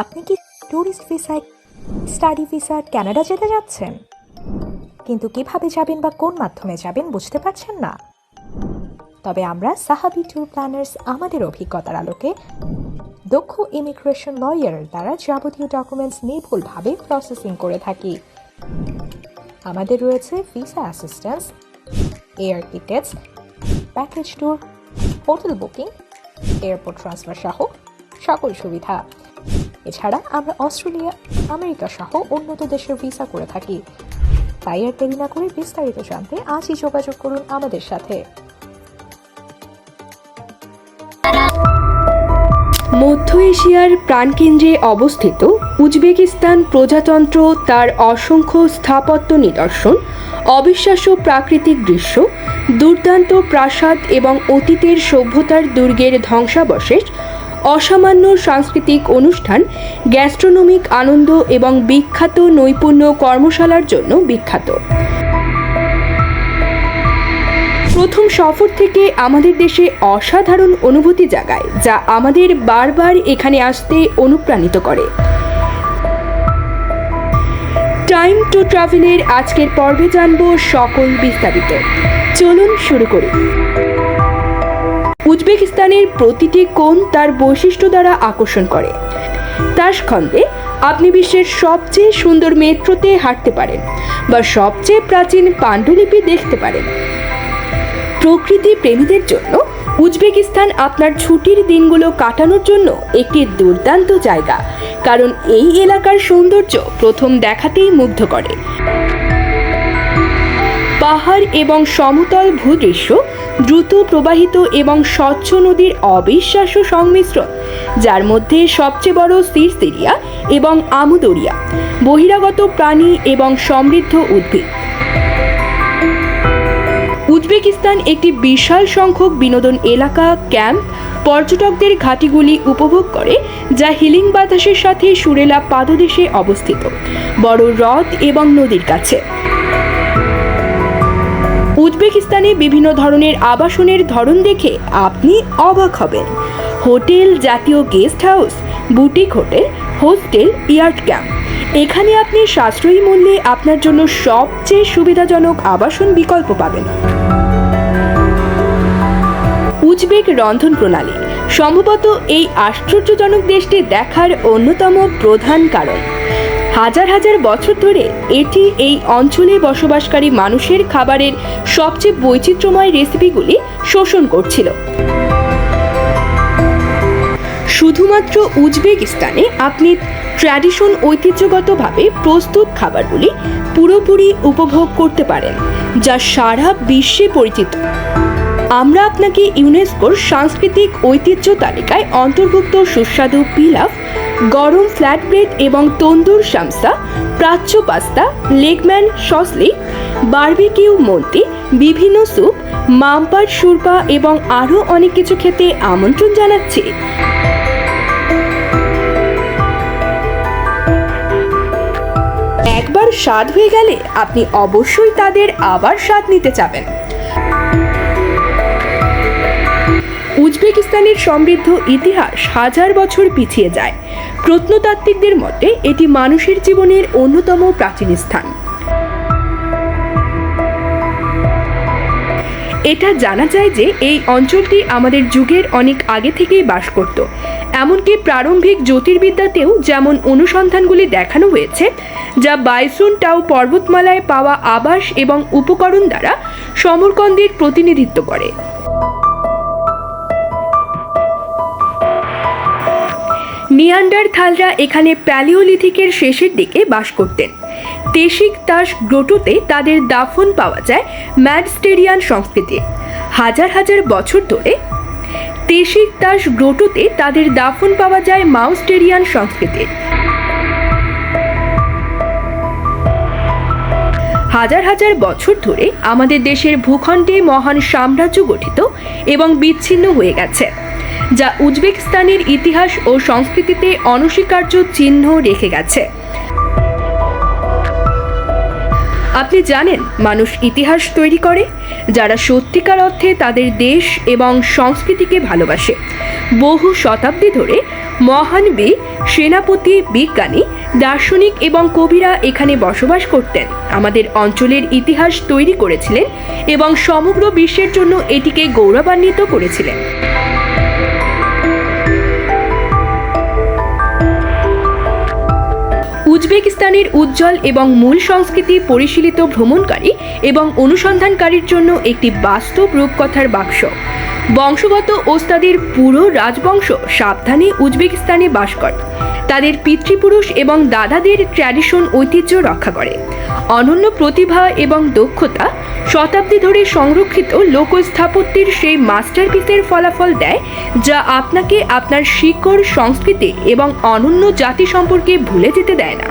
আপনি কি ট্যুরিস্ট ভিসায় স্টাডি ভিসা কানাডা যেতে যাচ্ছেন? কিন্তু কীভাবে যাবেন বা কোন মাধ্যমে যাবেন বুঝতে পারছেন না। তবে আমরা সাহাবি ট্যুর প্ল্যানার্স আমাদের অভিজ্ঞতার আলোকে দক্ষ ইমিগ্রেশন লয়ারের দ্বারা যাবতীয় ডকুমেন্টস নির্ভুলভাবে প্রসেসিং করে থাকি। আমাদের রয়েছে visa assistance air tickets package tour hotel booking airport transfer সহ সকল সুবিধা। এছাড়া আমরা অস্ট্রেলিয়া, আমেরিকা সহ উন্নত দেশের ভিসা করে থাকি। তাই আর দেরি না করে বিস্তারিত জানতে আজই যোগাযোগ করুন আমাদের সাথে। মধ্য এশিয়ার প্রাণকেন্দ্রে অবস্থিত উজবেকিস্তান প্রজাতন্ত্র তার অসংখ্য স্থাপত্য নিদর্শন, অবিশ্বাস্য প্রাকৃতিক দৃশ্য, দুর্দান্ত প্রাসাদ এবং অতীতের সভ্যতার দুর্গের ধ্বংসাবশেষ অসামান্য সাংস্কৃতিক অনুষ্ঠান, গ্যাস্ট্রোনমিক আনন্দ এবং বিখ্যাত নৈপুণ্য কর্মশালার জন্য বিখ্যাত। প্রথম সফর থেকে আমাদের দেশে অসাধারণ অনুভূতি জাগায়, যা আমাদের বারবার এখানে আসতে অনুপ্রাণিত করে। টাইম টু ট্রাভেলের আজকের পর্বে জানব সকল বিস্তারিত। চলুন শুরু করি। উজবেকিস্তানের প্রতিটি কোণ তার বৈশিষ্ট্য দ্বারা আকর্ষণ করে। তাসখন্দে আপনি বিশ্বের সবচেয়ে সুন্দর মেট্রোতে হাঁটতে পারেন বা সবচেয়ে প্রাচীন পাণ্ডুলিপি দেখতে পারেন। প্রকৃতি প্রেমীদের জন্য উজবেকিস্তান আপনার ছুটির দিনগুলো কাটানোর জন্য একটি দুর্দান্ত জায়গা, কারণ এই এলাকার সৌন্দর্য প্রথম দেখাতেই মুগ্ধ করে। পাহাড় এবং সমতল ভূদৃশ্য দ্রুত প্রবাহিত এবং স্বচ্ছ নদীর অবিশ্বাস্য সংমিশ্রণ, যার মধ্যে সবচেয়ে বড় সিরসিরিয়া এবং আমুদরিয়া, বহিরাগত প্রাণী এবং সমৃদ্ধ উদ্ভিদ। উজবেকিস্তান একটি বিশাল সংখ্যক বিনোদন এলাকা, ক্যাম্প, পর্যটকদের ঘাটিগুলি উপভোগ করে, যা হিলিং বাতাসের সাথে সুরেলা পাদদেশে অবস্থিত। বড় হ্রদ এবং নদীর কাছে। উজবেকিস্তানে বিভিন্ন ধরনের আবাসনের ধরন দেখে আপনি অবাক হবেন। হোটেল জাতীয় guest house, boutique hotel, hostel, yurt camp. এখানে আপনি সাশ্রয়ী মূল্যে আপনার জন্য সবচেয়ে সুবিধাজনক আবাসন বিকল্প পাবেন। উজবেক রন্ধন প্রণালী, সম্ভবত এই আশ্চর্যজনক দেশটি দেখার অন্যতম প্রধান কারণ। হাজার হাজার বছর ধরে এটি এই অঞ্চলে বসবাসকারী মানুষের খাবারের সবচেয়ে বৈচিত্র্যময় রেসিপিগুলি শোষণ করছিল। শুধুমাত্র উজবেকিস্তানে আপনি ট্র্যাডিশন ঐতিহ্যগতভাবে প্রস্তুত খাবারগুলি পুরোপুরি উপভোগ করতে পারেন, যা সারা বিশ্বে পরিচিত। আমরা আপনাকে ইউনেস্কোর সাংস্কৃতিক ঐতিহ্য তালিকায় অন্তর্ভুক্ত সুস্বাদু পিলাফ, গরম ফ্ল্যাট ব্রেড এবং তন্দুর শামসা প্রাচ্য পাস্তা লেগম্যান সসলি, বার্বিকিউ মন্তি, বিভিন্ন স্যুপ, মাম্পার সুরপা এবং আরও অনেক কিছু খেতে আমন্ত্রণ জানাচ্ছি। একবার স্বাদ হয়ে গেলে আপনি অবশ্যই তাদের আবার স্বাদ নিতে চাবেন। উজবেকিস্তানের সমৃদ্ধ ইতিহাস হাজার বছর পিছিয়ে যায়। প্রত্নতাত্ত্বিকদের মতে, এটি মানুষের জীবনের অন্যতম প্রাচীন স্থান। এটা জানা যায় যে, এই অঞ্চলটি আমাদের যুগের অনেক আগে থেকেই বাস করত। এমনকি প্রারম্ভিক জ্যোতির্বিদ্যাতেও যেমন অনুসন্ধানগুলি দেখানো হয়েছে, যা বাইসুন টাও পর্বতমালায় পাওয়া আবাস এবং উপকরণ দ্বারা সমরকন্দের প্রতিনিধিত্ব করে। নিয়ান্ডার থালরা এখানে প্যালিওলিথিকের শেষের দিকে বাস করতেন। তেশিক তাস গ্রোটোতে তাদের দাফন পাওয়া যায় ম্যাডস্টেরিয়ান সংস্কৃতি। হাজার হাজার বছর ধরে তেশিক তাস গ্রোটোতে তাদের দাফন পাওয়া যায় মাউস্টেরিয়ান সংস্কৃতির হাজার হাজার বছর ধরে আমাদের দেশের ভূখণ্ডে মহান সাম্রাজ্য গঠিত এবং বিচ্ছিন্ন হয়ে গেছে। যা উজবেকিস্তানের ইতিহাস ও সংস্কৃতিতে অনস্বীকার্য চিহ্ন রেখে গেছে। আপনি জানেন, মানুষ ইতিহাস তৈরি করে, যারা সত্যিকার অর্থে তাদের দেশ এবং সংস্কৃতিকে ভালোবাসে। বহু শতাব্দী ধরে মহান বীর, সেনাপতি, বিজ্ঞানী, দার্শনিক এবং কবিরা এখানে বসবাস করতেন। আমাদের অঞ্চলের ইতিহাস তৈরি করেছিলেন এবং সমগ্র বিশ্বের জন্য এটিকে গৌরবান্বিত করেছিলেন। উজবেকিস্তানের উজ্জ্বল এবং মূল সংস্কৃতি পরিশীলিত ভ্রমণকারী এবং অনুসন্ধানকারীর জন্য একটি বাস্তব রূপকথার বাক্স। বংশগত ওস্তাদের পুরো রাজবংশ সাবধানে উজবেকিস্তানে বাস করে। তাদের পিতৃপুরুষ এবং দাদাদের ট্র্যাডিশন ঐতিহ্য রক্ষা করে। অনন্য প্রতিভা এবং দক্ষতা শতাব্দী ধরে সংরক্ষিত লোক স্থাপত্যের সেই মাস্টারপিসের ফলাফল দেয়, যা আপনাকে আপনার শিকড়, সংস্কৃতি এবং অনন্য জাতি সম্পর্কে ভুলে যেতে দেয় না।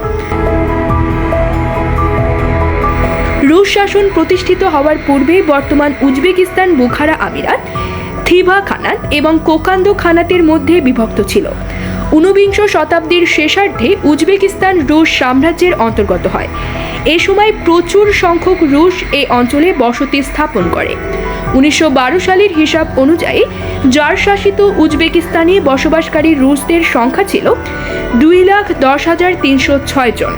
রুশ শাসন প্রতিষ্ঠিত হওয়ার পূর্বে বর্তমান উজবেকিস্তান বুখারা আমিরাত থিভা খানাত এবং কোকান্দো খানাতের মধ্যে বিভক্ত ছিল। ঊনবিংশ শতাব্দীর শেষার্ধে উজবেকিস্তান রুশ সাম্রাজ্যের অন্তর্গত হয়। এ সময় প্রচুর সংখ্যক রুশ এই অঞ্চলে বসতি স্থাপন করে। উনিশশো বারো সালের হিসাব অনুযায়ী জার শাসিত উজবেকিস্তানে বসবাসকারী রুশদের সংখ্যা ছিল দুই লাখ দশ হাজার তিনশো ছয় জন।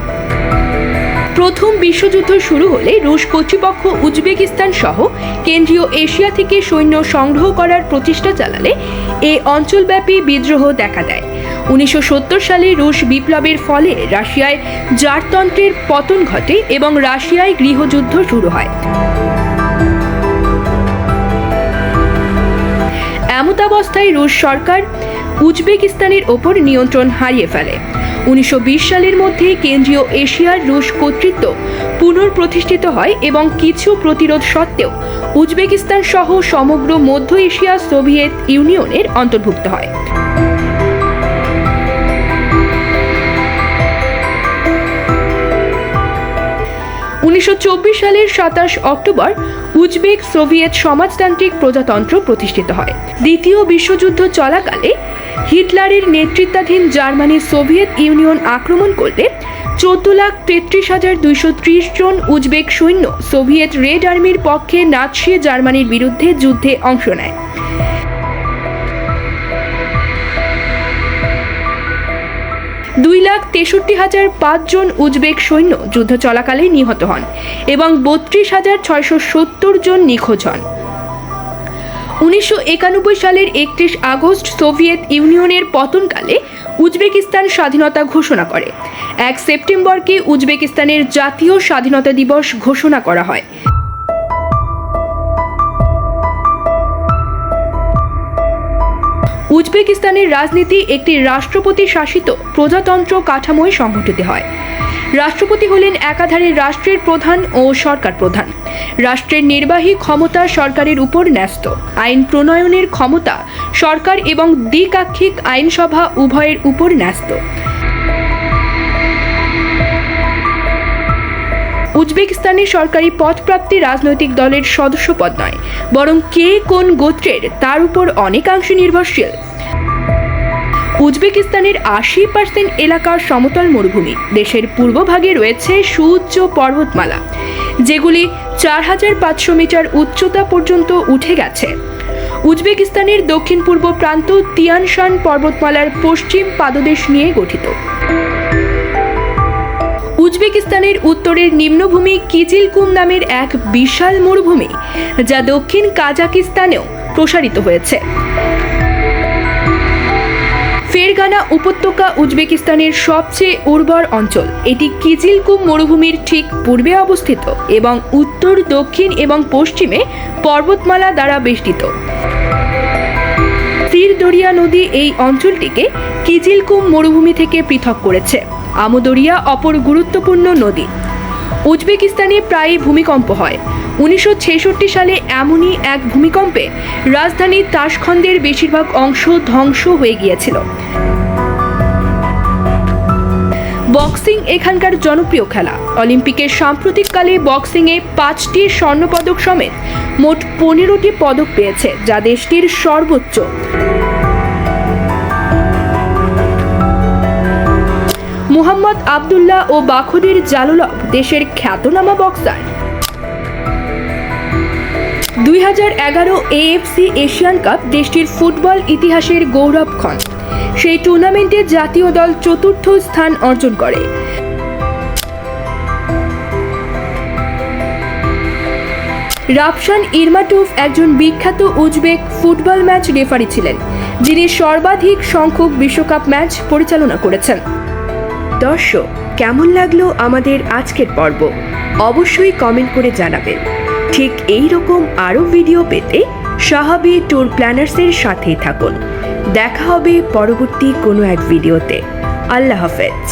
প্রথম বিশ্বযুদ্ধ শুরু হলে রুশ কর্তৃপক্ষ উজবেকিস্তান সহ কেন্দ্রীয় এশিয়া থেকে সৈন্য সংগ্রহ করার প্রচেষ্টা চালালে এ অঞ্চলব্যাপী বিদ্রোহ দেখা দেয়। উনিশশো সত্তর সালে রুশ বিপ্লবের ফলে রাশিয়ায় জারতন্ত্রের পতন ঘটে এবং রাশিয়ায় গৃহযুদ্ধ শুরু হয়। এমতাবস্থায় রুশ সরকার উজবেকিস্তানের ওপর নিয়ন্ত্রণ হারিয়ে ফেলে। উনিশশো বিশ সালের মধ্যে কেন্দ্রীয় এশিয়ার রুশ কর্তৃত্ব পুনঃপ্রতিষ্ঠিত হয় এবং কিছু প্রতিরোধ সত্ত্বেও উজবেকিস্তান সহ সমগ্র মধ্য এশিয়া সোভিয়েত ইউনিয়নের অন্তর্ভুক্ত হয়। উনিশশো চব্বিশ সালের সাতাশ অক্টোবর উজবেক সোভিয়েত সমাজতান্ত্রিক প্রজাতন্ত্র প্রতিষ্ঠিত হয়। দ্বিতীয় বিশ্বযুদ্ধ চলাকালে হিটলারের নেতৃত্বাধীন জার্মানি সোভিয়েত ইউনিয়ন আক্রমণ করলে চোদ্দ লাখ তেত্রিশ হাজার দুইশো ত্রিশ জন উজবেক সৈন্য সোভিয়েত রেড আর্মির পক্ষে নাৎসি জার্মানির বিরুদ্ধে যুদ্ধে অংশ নেয়। দুই লাখ তেষট্টি হাজার পাঁচজন উজবেক সৈন্য যুদ্ধ চলাকালে নিহত হন এবং বত্রিশ হাজার ছয়শো সত্তর জন নিখোঁজ হন। উনিশশো একানব্বই সালের একত্রিশ আগস্ট সোভিয়েত ইউনিয়নের পতনকালে উজবেকিস্তান স্বাধীনতা ঘোষণা করে। এক সেপ্টেম্বরকে উজবেকিস্তানের জাতীয় স্বাধীনতা দিবস ঘোষণা করা হয়। উজবেকিস্তানের রাজনীতি একটি রাষ্ট্রপতি শাসিত প্রজাতন্ত্র কাঠামোয় সংঘটিত হয়। রাষ্ট্রপতি হলেন একাধারে রাষ্ট্রের প্রধান ও সরকার প্রধান। রাষ্ট্রের নির্বাহী ক্ষমতা সরকারের উপর ন্যস্ত। আইন প্রণয়নের ক্ষমতা সরকার এবং দ্বিকাক্ষিক আইনসভা উভয়ের উপর ন্যস্ত। উজবেকিস্তানের সরকারি পদপ্রাপ্তি রাজনৈতিক দলের সদস্য পদ নয়, বরং কে কোন গোত্রের তার উপর অনেকাংশে নির্ভরশীল। উজবেকিস্তানের আশি পার্সেন্ট এলাকা সমতল মরুভূমি, দেশের পূর্বভাগে রয়েছে সুউচ্চ পর্বতমালা, যেগুলি চার হাজার পাঁচশো মিটার উচ্চতা পর্যন্ত উঠে গেছে। উজবেকিস্তানের দক্ষিণ পূর্ব প্রান্ত তিয়ানশান পর্বতমালার পশ্চিম পাদদেশ নিয়ে গঠিত। উজবেকিস্তানের উত্তরের নিম্নভূমি কিচিলকুম নামের এক বিশাল মরুভূমি, যা দক্ষিণ কাজাকিস্তানেও প্রসারিত হয়েছে। ফেরগানা উপত্যকা উজবেকিস্তানের সবচেয়ে উর্বর অঞ্চল। এটি কিজিলকুম মরুভূমির ঠিক পূর্বে অবস্থিত এবং উত্তর, দক্ষিণ এবং পশ্চিমে পর্বতমালা দ্বারা বেষ্টিত। সিরদরিয়া নদী এই অঞ্চলটিকে কিজিলকুম মরুভূমি থেকে পৃথক করেছে। আমদরিয়া অপর গুরুত্বপূর্ণ নদী। উজবেকিস্তানে প্রায়ই ভূমিকম্প হয়। উনিশশো ছেষট্টি সালে এমনই এক ভূমিকম্পে রাজধানী তাসখন্দের বেশিরভাগ অংশ ধ্বংস হয়ে গিয়েছিল। বক্সিং এখানকার জনপ্রিয় খেলা। অলিম্পিকের সাম্প্রতিককালে বক্সিংয়ে পাঁচটি স্বর্ণপদক সমেত মোট পনেরোটি পদক পেয়েছে, যা দেশটির সর্বোচ্চ। মুহাম্মদ আবদুল্লাহ ও বাখুদির জালুলভ দেশের খ্যাতনামা বক্সার। দুই হাজার এগারো এএফসি এশিয়ান কাপ দেশটির ফুটবল ইতিহাসের গৌরবক্ষণ সেই টুর্নামেন্টে জাতীয় দল চতুর্থ স্থান অর্জন করে। রাফসান ইরমাটুফ একজন বিখ্যাত উজবেক ফুটবল ম্যাচ রেফারি ছিলেন, যিনি সর্বাধিক সংখ্যক বিশ্বকাপ ম্যাচ পরিচালনা করেছেন। দর্শক, কেমন লাগল আমাদের আজকের পর্ব? অবশ্যই কমেন্ট করে জানাবেন। ঠিক এই রকম আরও ভিডিও পেতে সাহাবি ট্যুর প্ল্যানার্সের সাথেই থাকুন। দেখা হবে পরবর্তী কোনো এক ভিডিওতে আল্লাহ হাফেজ।